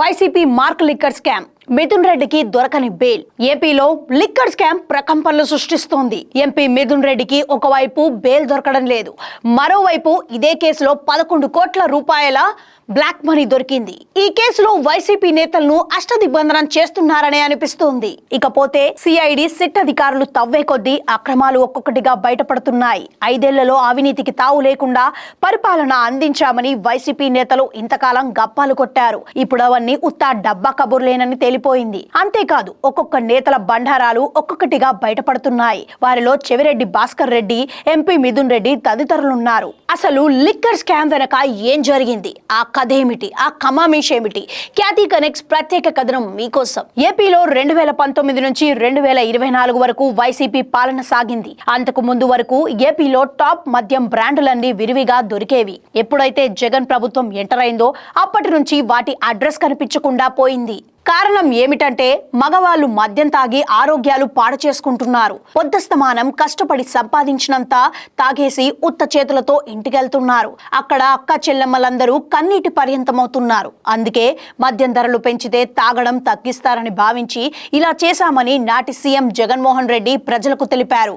YCP mark liquor scam Mithun రెడ్డికి దొరకని bail. ఏపీలో లిక్కర్ స్కామ్ ప్రకంపనలు సృష్టిస్తోంది. ఎంపీ మిథున్ రెడ్డికి ఒకవైపు బెయిల్ దొరకడం లేదు. మరోవైపు ఇదే కేసులో పదకొండు కోట్ల రూపాయల బ్లాక్ మనీ దొరికింది. ఈ కేసులో వైసీపీ నేతలను అష్టదిగ్బంధనం చేస్తున్నారనే అనిపిస్తోంది. ఇకపోతే సిఐడి సిట్ అధికారులు తవ్వే కొద్దీ అక్రమాలు ఒక్కొక్కటిగా బయటపడుతున్నాయి. ఐదేళ్ళలో అవినీతికి తావు లేకుండా పరిపాలన అందించామని వైసీపీ నేతలు ఇంతకాలం గప్పాలు కొట్టారు. ఇప్పుడు అవన్నీ ఉత్తా డబ్బా కబుర్లేనని తేలిపోయింది అంతేకాదు ఒక్కొక్క నేతల బండారాలు ఒక్కొక్కటిగా బయటపడుతున్నాయి. వారిలో చెవిరెడ్డి భాస్కర్ రెడ్డి ఎంపీ మిథున్ రెడ్డి తదితరులున్నారు. అసలు లిక్కర్ స్కామ్ వెనక ఏం జరిగింది? ఆ కథ ఏమిటి ఆ కమామేష్ ఏమిటి ఖ్యాతి కనెక్ట్స్ ప్రత్యేక కథనం మీకోసం. ఏపీలో రెండు వేల పంతొమ్మిది నుంచి రెండు వేల ఇరవై నాలుగు వరకు వైసీపీ పాలన సాగింది. అంతకు ముందు వరకు ఏపీలో టాప్ మద్యం బ్రాండ్లన్నీ విరివిగా దొరికేవి. ఎప్పుడైతే జగన్ ప్రభుత్వం ఎంటర్ అయిందో అప్పటి నుంచి వాటి అడ్రస్ కనిపించకుండా పోయింది. కారణం ఏమిటంటే మగవాళ్ళు మద్యం తాగి ఆరోగ్యాలు పాడు చేసుకుంటున్నారు. పొద్దస్తమానం కష్టపడి సంపాదించినంత తాగేసి ఉత్త చేతులతో ఇంటికెళ్తున్నారు. అక్కడ అక్క చెల్లెమ్మలందరూ కన్నీటి పర్యంతమవుతున్నారు. అందుకే మద్యం ధరలు పెంచితే తాగడం తగ్గిస్తారని భావించి ఇలా చేశామని నాటి సీఎం జగన్మోహన్ రెడ్డి ప్రజలకు తెలిపారు.